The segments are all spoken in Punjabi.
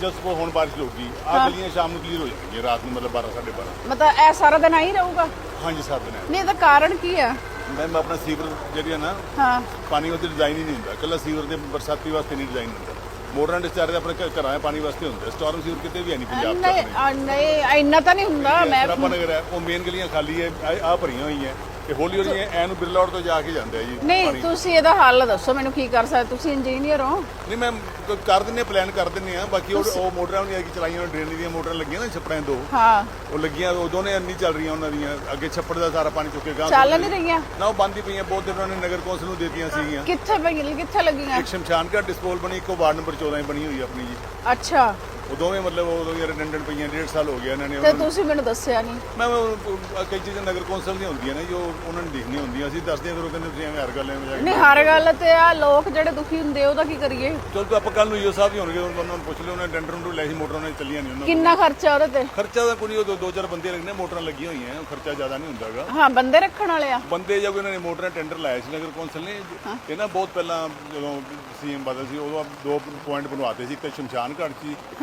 ਜਸ ਕੋ ਹੁਣ ਬਾਰਿਸ਼ ਹੋਊਗੀ ਆ ਗਲੀਆਂ ਸ਼ਾਮ ਨੂੰ ਕਲੀਅਰ ਹੋ ਜਾਣਗੀਆਂ ਰਾਤ ਨੂੰ ਮਤਲਬ 12 12:30 ਮਤਲਬ ਇਹ ਸਾਰਾ ਦਿਨ ਆਈ ਰਹੂਗਾ? ਹਾਂਜੀ ਸੱਤ ਦਿਨ ਨਹੀਂ ਇਹਦਾ ਕਾਰਨ ਕੀ ਆ? ਮੈਮ ਆਪਣਾ ਸੀਵਰ ਜਿਹੜੀ ਹੈ ਨਾ ਹਾਂ। ਪਾਣੀ ਵਾਸਤੇ ਡਿਜ਼ਾਈਨ ਹੀ ਨਹੀਂ ਹੁੰਦਾ। ਕੱਲਾ ਸੀਵਰ ਦੇ ਬਰਸਾਤੀ ਵਾਸਤੇ ਨਹੀਂ ਡਿਜ਼ਾਈਨ ਹੁੰਦਾ। ਮੋਟਰਾਂ ਡਿਸਚਾਰਜ ਆਪਣੇ ਘ- ਘਰਾਂ ਦੇ ਪਾਣੀ ਵਾਸਤੇ ਹੁੰਦਾ। ਸਟਾਰਮ ਸੀਵਰ ਕਿਤੇ ਵੀ ਹੈ ਨਹੀਂ ਪੰਜਾਬ 'ਚ ਨਹੀਂ। ਆ, ਨਹੀਂ ਇੰਨਾ ਤਾਂ ਨਹੀਂ ਹੁੰਦਾ ਮੈਂ ਸਰਾਪਾ ਨਗਰ ਹੈ ਉਹ ਮੇਨ ਗਲੀਆਂ ਖਾਲੀ ਹੈ ਆ ਭਰੀਆਂ ਹੋਈਆਂ। ਤੇ ਹੌਲੀ ਹੌਲੀ ਐ ਨੂੰ ਬਿਰਲਾ ਰੋਡ ਤੋਂ ਜਾ ਕੇ ਜਾਂਦੇ ਆ ਜੀ ਨਹੀਂ ਤੁਸੀਂ ਇਹਦਾ ਹੱਲ ਦੱਸੋ ਮੈਨੂੰ ਕੀ ਕਰ ਸਕਦੇ ਤੁਸੀਂ ਇੰਜੀਨੀਅਰ ਹੋ? ਨਹੀਂ ਮੈਂ ਕਰ ਦਿੰਨੇ ਪਲਾਨ ਕਰ ਦਿੰਨੇ ਆ ਬਾਕੀ ਉਹ ਉਹ ਮੋਟਰਾਂ ਵੀ ਕਿ ਚਲਾਈਆਂ ਹੋਈਆਂ ਡਰੇਨ ਦੀਆਂ ਮੋਟਰਾਂ ਲੱਗੀਆਂ ਨਾ ਛੱਪੜਾਂ ਦੋ। ਹਾਂ। ਉਹ ਲੱਗੀਆਂ ਉਹ ਦੋਨੇ ਅੰਨੀ ਚੱਲ ਰਹੀਆਂ ਉਹਨਾਂ ਦੀਆਂ ਅੱਗੇ ਛੱਪੜ ਦਾ ਸਾਰਾ ਪਾਣੀ ਚੁੱਕੇ ਗਾਂ ਚੱਲ ਨਹੀਂ ਰਹੀਆਂ? ਨਾ ਉਹ ਬੰਦ ਪਈਆਂ ਬਹੁਤ ਦਿਨ ਉਹਨਾਂ ਨੇ ਨਗਰ ਕੌਂਸਲ ਨੂੰ ਦੇਤੀਆਂ ਸੀਗੀਆਂ। ਕਿੱਥੇ ਪਈ ਕਿੱਥੇ ਲੱਗੀਆਂ? ਇੱਕ ਸ਼ਮਸ਼ਾਨ ਘਾਟ ਡਿਸਪੋਲ ਬਣੀ ਇੱਕੋ ਵਾਰਡ ਨੰਬਰ 14 'ਚ ਬਣੀ ਹੋਈ ਆਪਣੀ ਜੀ। ਅੱਛਾ। ਉਹ ਦੋਵੇਂ ਮਤਲਬ ਉਹ ਦੋਵੇਂ ਰਿਡੰਡੈਂਟ ਪਈਆਂ ਡੇਢ ਸਾਲ ਹੋ ਗਿਆ ਇਹਨਾਂ ਨੇ ਤੇ ਤੁਸੀਂ ਮੈਨੂੰ ਦੱਸਿਆ ਨਹੀਂ। ਮੈਂ ਉਹ- ਕਈ ਚੀਜ਼ਾਂ ਨਗਰ ਕੌਂਸਲ ਦੀਆਂ ਹੁੰਦੀਆਂ ਨੇ ਜੋ ਉਹਨਾਂ ਨੂੰ ਦੇਖਣੀਆਂ ਹੁੰਦੀਆਂ। ਅਸੀਂ ਦੱਸਦੇ ਹਾਂ ਫਿਰ ਉਹ ਕਹਿੰਦੇ ਤੁਸੀਂ ਐਵੇਂ ਹਰ ਗੱਲ ਐਵੇਂ ਜਾ ਕੇ ਨਹੀਂ ਹਰ ਗੱਲ ਤੇ ਆ ਲੋਕ ਜਿਹੜੇ ਦੁਖੀ ਹੁੰਦੇ ਉਹਦਾ ਕੀ ਕਰੀਏ? ਚਲ ਤਾਂ ਆਪਾਂ ਕੱਲ ਨੂੰ ਈਓ ਸਾਹਿਬ ਹੀ ਹੋਣਗੇ ਉਹਨਾਂ ਨੂੰ ਪੁੱਛ ਲਿਓ ਉਹਨਾਂ ਡੈਂਡਰ ਨੂੰ ਲੈ ਸੀ ਮੋਟਰਾਂ ਨੇ ਚੱਲੀਆਂ ਨਹੀਂ ਉਹਨਾਂ ਕਿੰਨਾ ਖਰਚਾ ਉਹਦੇ ਤੇ? ਖਰਚਾ ਤਾਂ ਕੋਈ ਨਹੀਂ ਉਹ ਦੋ- ਦੋ ਚਾਰ ਬੰਦੇ ਲੱਗਣੇ ਮੋਟਰਾਂ ਲੱਗੀਆਂ ਹੋਈਆਂ ਉਹ ਖਰਚਾ ਜ਼ਿਆਦਾ ਨਹੀਂ ਹੁੰਦਾਗਾ। ਹਾਂ ਬੰਦੇ ਰੱਖਣ ਵਾਲੇ ਆ। ਬੰਦੇ ਜਾਂ ਕੋਈ ਉਹਨਾਂ ਨੇ ਮੋਟਰਾਂ ਟੈਂਡਰ ਲਾਇਆ ਸੀ ਨਗਰ ਕੌਂਸਲ ਨੇ ਇਹ ਨਾ ਬਹੁਤ ਪਹਿਲਾਂ ਜਦੋਂ ਸੀਐਮ ਬਦਲ ਸੀ ਉਦੋਂ ਦੋ ਪੁਆਇੰਟ ਬਣਵਾਤੇ ਸੀ ਇੱਕ ਤਾਂ ਸ਼ਮਸ਼ਾਨ ਘਾਟ ਸੀ ਇੱਕ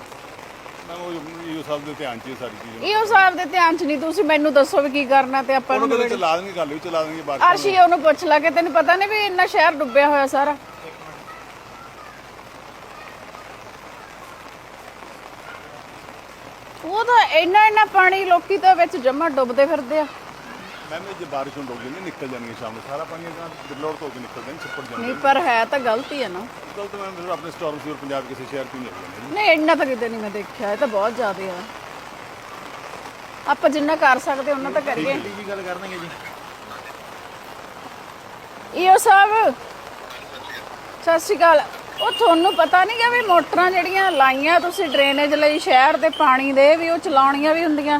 ਮੈਂ ਉਹ ਇਹ ਸਭ ਦੇ ਧਿਆਨ ਚ ਹੀ ਸਾਰੀ ਚੀਜ਼ ਇਹੋ ਸਾਹਿਬ ਦੇ ਧਿਆਨ ਚ ਨਹੀਂ ਤੁਸੀਂ ਮੈਨੂੰ ਦੱਸੋ ਵੀ ਕੀ ਕਰਨਾ ਤੇ ਆਪਾਂ ਉਹਨੂੰ ਨੂੰ ਕਹਿੰਦੇ ਚਲਾ ਦੇਣਗੇ ਗੱਲ ਵੀ ਚਲਾ ਦੇਣਗੇ ਬਾਅਦ ਅਰਸ਼ੀ ਉਹਨੂੰ। ਪੁੱਛ ਲਾ ਕਿ ਤੈਨੂੰ ਪਤਾ ਨਹੀਂ ਵੀ ਇੰਨਾ ਸ਼ਹਿਰ ਡੁੱਬਿਆ ਹੋਇਆ ਸਾਰਾ। ਉਹ ਤਾਂ ਇੰਨਾ ਇੰਨਾ ਪਾਣੀ ਲੋਕੀ ਤਾਂ ਵਿੱਚ ਜਮਾ ਡੁੱਬਦੇ ਫਿਰਦੇ ਆ। ਮੈਂ ਵੀ ਜੇ ਬਾਰਿਸ਼ ਹੋਣ ਲੱਗੀ ਨਹੀਂ ਨਿਕਲ ਜਾਣਗੇ ਸ਼ਾਮ ਨੂੰ। ਸਾਰਾ ਪਾਣੀ ਅਗਾਂ ਬਿਰਲੋੜ ਤੋਂ ਹੋ ਕੇ ਨਿਕਲਦਾ ਨਹੀਂ ਛੱਪੜ ਜਾਂਦਾ ਨਹੀਂ ਪਰ ਹੈ ਤਾਂ ਗਲਤੀ ਹੈ ਨਾ। ਕੱਲ ਤਾਂ ਮੈਂ ਫਿਰ ਆਪਣੇ ਸਟਾਰਮ ਸੀਵਰ ਪੰਜਾਬ ਕਿਸੇ ਸ਼ਹਿਰ ਤੋਂ ਹੀ ਲੈ ਜਾਂਦੇ ਨਹੀਂ ਇੰਨਾ ਤਾਂ ਕਿਤੇ ਨਹੀਂ ਮੈਂ ਦੇਖਿਆ ਇਹ ਤਾਂ ਬਹੁਤ ਜ਼ਿਆਦਾ ਆ। ਆਪਾਂ ਜਿੰਨਾ ਕਰ ਸਕਦੇ ਉਹਨਾਂ ਤਾਂ ਕਰੀਏ। ਵੀ ਗੱਲ ਕਰਨਗੇ ਜੀ। ਈਓ ਸਾਹਿਬ ਸਤਿ ਸ਼੍ਰੀ ਅਕਾਲ। ਉਹ ਤੁਹਾਨੂੰ ਪਤਾ ਨਹੀਂ ਕਿ ਵੀ ਮੋਟਰਾਂ ਜਿਹੜੀਆਂ ਲਾਈਆਂ ਤੁਸੀਂ ਡਰੇਨੇਜ ਲਈ ਸ਼ਹਿਰ ਦੇ ਪਾਣੀ ਦੇ ਵੀ ਉਹ ਚਲਾਉਣੀਆਂ ਵੀ ਹੁੰਦੀਆਂ।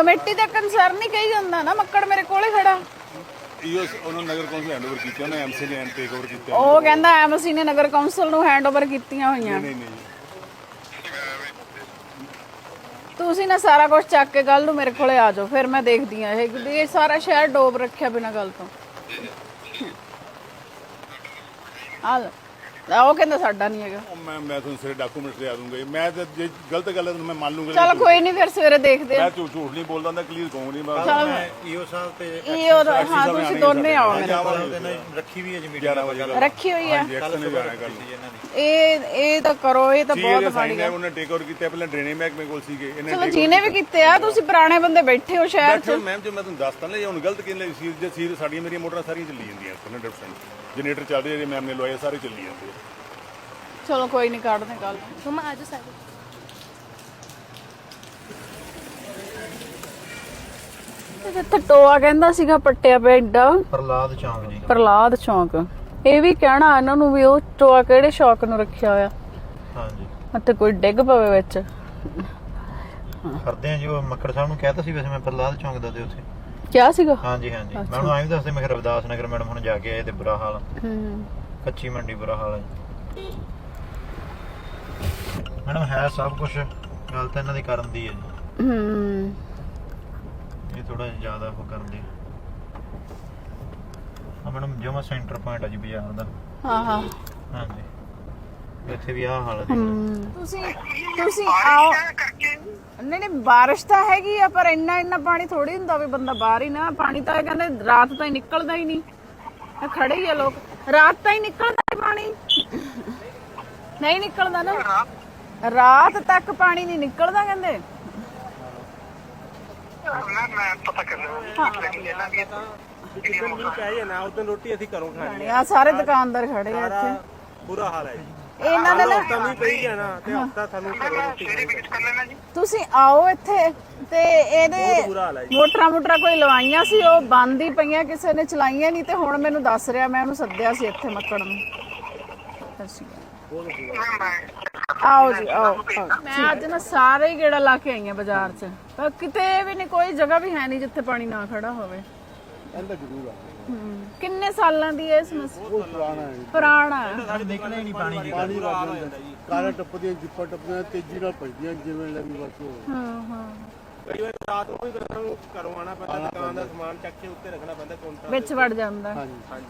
ਕਮੇਟੀ ਦਾ ਕੰਸਰਨ ਨਹੀਂ ਕਹੀ ਜਾਂਦਾ ਨਾ ਮੱਕੜ ਮੇਰੇ ਕੋਲੇ ਖੜਾ। ਇਹੋ ਉਹਨਾਂ ਨਗਰ ਕੌਂਸਲ ਹੈਂਡਓਵਰ ਕੀਤੀ ਉਹਨੇ ਐਮਸੀ ਨੇ ਟੇਕ ਓਵਰ ਕੀਤਾ। ਉਹ ਕਹਿੰਦਾ ਐਮਸੀ ਨੇ ਨਗਰ ਕੌਂਸਲ ਨੂੰ ਹੈਂਡਓਵਰ ਕੀਤੀਆਂ ਹੋਈਆਂ। ਨਹੀਂ ਨਹੀਂ। ਤੁਸੀਂ ਨਾ ਸਾਰਾ ਕੁਝ ਚੱਕ ਕੇ ਕੱਲ ਨੂੰ ਮੇਰੇ ਕੋਲੇ ਆ ਜਾਓ ਫਿਰ ਮੈਂ ਦੇਖਦੀ ਆ ਇਹ ਇਹ ਸਾਰਾ ਸ਼ਹਿਰ ਡੋਬ ਰੱਖਿਆ ਬਿਨਾਂ ਗੱਲ ਤੋਂ। ਆ ਲਓ। ਆ ਉਹ ਕਹਿੰਦਾ ਸਾਡਾ ਨਹੀਂ ਹੈਗਾ। ਉਹ ਮੈਂ ਮੈਂ ਤੁਹਾਨੂੰ ਸਾਰੇ ਡਾਕੂਮੈਂਟ ਲਿਆ ਦੂੰਗਾ ਜੀ। ਮੈਂ ਤਾਂ ਜੇ ਗਲਤ ਗੱਲ ਹੈ ਤਾਂ ਮੈਂ ਮੰਨ ਲੂੰਗਾ ਚਲ ਕੋਈ ਨਹੀਂ ਫਿਰ ਸਵੇਰੇ ਦੇਖਦੇ ਆ ਮੈਂ ਝੂਠ ਝੂਠ ਨਹੀਂ ਬੋਲਦਾ ਹੁੰਦਾ ਕਲੀਅਰ ਕਹੂੰ ਨਹੀਂ ਮੈਂ ਚਲ ਈਓ ਸਾਹਿਬ ਤੇ ਇਹ ਹਾਂ ਤੁਸੀਂ ਦੋਨੇ ਆਓ ਮੇਰੇ ਨਾਲ ਰੱਖੀ ਵੀ ਹੈ ਜੀ ਮੀਟਿੰਗ 11 ਵਜੇ ਕੋਲ ਰੱਖੀ ਹੋਈ ਆ ਐਕਸ਼ਨ ਨਹੀਂ ਜਾਣਾ ਕਰ ਜੀ ਇਹਨਾਂ ਦੀ ਇਹ ਇਹ ਤਾਂ ਕਰੋ ਇਹ ਤਾਂ ਬਹੁਤ ਇਹ ਮਾੜੀ ਸਾਈਨ ਹੈ ਉਹਨੇ ਟੇਕ ਓਵਰ ਕੀਤਾ ਪਹਿਲਾਂ ਡਰੇਨੇ ਮਹਿਕਮੇ ਕੋਲ ਸੀਗੇ ਇਹਨੇ ਚਲੋ ਜਿਹਨੇ ਵੀ ਕੀਤੇ। ਆ ਤੁਸੀਂ ਪੁਰਾਣੇ ਬੰਦੇ ਬੈਠੇ ਹੋ ਸ਼ਹਿਰ 'ਚ। ਮੈਮ ਜੇ ਮੈਂ ਤੁਹਾਨੂੰ ਦੱਸਤਾ ਨਾ ਜੇ ਹੁਣ ਗਲਤ ਕਿਹਨੇ ਲਈ ਸੀ ਜੇ ਸੀ ਸਾਡੀਆਂ ਮੇਰੀਆਂ ਮੋਟਰਾਂ ਸਾਰੀਆਂ ਚੱਲੀ ਜਾਂਦੀਆਂ 100% ਜਨਰੇਟਰ ਚੱਲ ਰਹੇ ਜੇ ਮੈਮ ਨੇ ਲਵਾਏ ਸਾਰੇ ਚੱਲੀ ਜਾਂਦੇ ਆ। ਚਲੋ ਕੋਈ ਨਹੀਂ ਕੱਢਦੇ ਕੱਲ ਮਮਾ ਆਜੋ ਸਾਰੇ। ਇੱਥੇ ਟੋਆ ਕਹਿੰਦਾ ਸੀਗਾ ਪੱਟਿਆ ਪਿਆ ਏਡਾ ਪ੍ਰਲਾਦ ਚੌਂਕ ਜੀ। ਪ੍ਰਲਾਦ ਚੌਂਕ। ਇਹ ਵੀ ਕਹਿਣਾ ਇਹਨਾਂ ਨੂੰ ਵੀ ਉਹ ਟੋਆ ਕਿਹੜੇ ਸ਼ੌਕ ਨੂੰ ਰੱਖਿਆ ਹੋਇਆ। ਹਾਂਜੀ। ਅਤੇ ਕੋਈ ਡਿੱਗ ਪਵੇ ਵਿੱਚ। ਕਰਦੇ ਆ ਜੀ ਉਹ ਮੱਕੜ ਸਾਹਿਬ ਨੂੰ ਕਹਿਤਾ ਸੀ ਵੈਸੇ ਮੈਂ ਪ੍ਰਲਾਦ ਚੌਂਕ ਦਾ ਤੇ ਉੱਥੇ। ਕਿਆ ਸੀਗਾ? ਹਾਂਜੀ ਹਾਂਜੀ। ਮੈਂ ਉਹਨੂੰ ਐਂ ਵੀ ਦੱਸਦੇ ਮੈਂ ਕਿਹਾ ਰਵਿਦਾਸ ਨਗਰ ਮੈਡਮ ਹੁਣ ਜਾ ਕੇ ਆਏ ਤੇ ਬੁਰਾ ਹਾਲ ਹੂੰ। ਕੱਚੀ ਮੰਡੀ ਬੁਰਾ ਹਾਲ ਹੈ ਮੈਡਮ ਹੈ ਸਭ ਕੁਝ ਗੱਲ ਤਾਂ ਇਹਨਾਂ ਦੀ ਕਰਨ ਦੀ ਹੈ ਜੀ। ਹੂੰ। ਇਹ ਥੋੜਾ ਜ਼ਿਆਦਾ ਉਹ ਕਰਦੇ ਆ ਮੈਡਮ ਜਮਾ ਸੈਂਟਰ ਪੁਆਇੰਟ ਆ ਜੀ ਬਾਜ਼ਾਰ ਦਾ। ਹਾਂ ਹਾਂ। ਹਾਂਜੀ। ਇੱਥੇ ਵੀ ਆਹ ਹਾਲ ਹੈ ਦੇਖ ਲਓ। ਤੁਸੀਂ ਤੁਸੀਂ ਆਓ। ਨਹੀਂ ਨਹੀਂ ਬਾਰਿਸ਼ ਤਾਂ ਹੈਗੀ ਆ ਪਰ ਇੰਨਾ ਇੰਨਾ ਪਾਣੀ ਥੋੜੀ ਹੁੰਦਾ ਵੀ ਬੰਦਾ ਬਾਹਰ ਹੀ ਨਾ ਪਾਣੀ ਤਾਂ ਇਹ ਕਹਿੰਦੇ ਰਾਤ ਤਾਂ ਹੀ ਨਿਕਲਦਾ ਹੀ ਨਹੀਂ। ਇਹ ਖੜੇ ਹੀ ਆ ਲੋਕ। ਰਾਤ ਤਾਂ ਹੀ ਨਿਕਲਦਾ ਹੈ ਪਾਣੀ। ਨਹੀਂ ਨਿਕਲਦਾ ਨਾ। ਰਾਤ ਤੱਕ ਪਾਣੀ ਨਹੀਂ ਨਿਕਲਦਾ ਕਹਿੰਦੇ। ਮੈਂ ਮੈਂ ਪਤਾ ਕਰ ਲਿਆ ਮੀਂਹ ਪੈ ਜਾਏ ਨਾ ਉਦੋਂ ਰੋਟੀ ਅਸੀਂ ਘਰੋਂ ਖਾਣੀ ਆ। ਸਾਰੇ ਦੁਕਾਨਦਾਰ ਖੜੇ ਆ ਇੱਥੇ। ਬੁਰਾ ਹਾਲ ਹੈ ਜੀ। ਇਹਨਾਂ ਦੇ ਨਾ ਮੀਂਹ ਪਈ ਜਾਣਾ ਤੇ ਹਫਤਾ ਸਾਨੂੰ ਤੁਸੀਂ ਆਓ ਇੱਥੇ ਤੇ ਇਹਦੇ ਮੋਟਰਾਂ ਮੋਟਰਾਂ ਕੋਈ ਲਵਾਈਆਂ ਸੀ ਉਹ ਬੰਦ ਹੀ ਪਈਆਂ ਕਿਸੇ ਨੇ ਚਲਾਈਆਂ ਨਹੀਂ ਤੇ ਹੁਣ ਮੈਨੂੰ ਦੱਸ ਰਿਹਾ ਮੈਂ ਉਹਨੂੰ ਸੱਦਿਆ ਸੀ ਇੱਥੇ ਮੱਕੜ ਨੂੰ ਸਤਿ ਸ਼੍ਰੀ ਅਕਾਲ। ਮੈਂ ਮੈਂ ਆਓ ਜੀ ਆਓ। ਮੈਂ ਅੱਜ ਨਾ ਸਾਰੇ ਹੀ ਗੇੜਾ ਲਾ ਕੇ ਆਈ ਆ ਬਾਜ਼ਾਰ 'ਚ ਪਰ ਕਿਤੇ ਵੀ ਨਹੀਂ ਕੋਈ ਜਗ੍ਹਾ ਵੀ ਹੈ ਨਹੀਂ ਜਿੱਥੇ ਪਾਣੀ ਨਾ ਖੜਾ ਹੋਵੇ ਇਹਦਾ ਜ਼ਰੂਰ ਆ ਹੂੰ। ਕਿੰਨੇ ਸਾਲਾਂ ਦੀ ਹੈ ਇਹ ਸਮੱਸਿਆ? ਉਹ ਪੁਰਾਣਾ ਹੈ ਪੁਰਾਣਾ ਹੈ। ਸਾਡੇ ਨਿਕਲਣਾ ਹੀ ਨਹੀਂ ਪਾਣੀ ਕੀ ਪਾਣੀ ਵੱਜ ਜਾਂਦਾ ਕਾਰਾਂ ਟੱਪਦੀਆਂ ਜਿੱਪਾਂ ਟੱਪਦੀਆਂ ਤੇਜ਼ੀ ਨਾਲ ਭਜਦੀਆਂ ਜਿਵੇਂ ਲੱਗੀ ਬਸ ਉਹ। ਹਾਂ ਹਾਂ। ਕਈ ਵਾਰ ਰਾਤ ਨੂੰ ਵੀ ਘਰੋਂ ਆਣਾ ਪੈਂਦਾ ਦੁਕਾਨ ਦਾ ਸਮਾਨ ਚੱਕ ਕੇ ਉੱਤੇ ਰੱਖਣਾ ਪੈਂਦਾ ਕਾਊਂਟਰ ਵਿੱਚ ਵੜ ਜਾਂਦਾ। ਹਾਂਜੀ।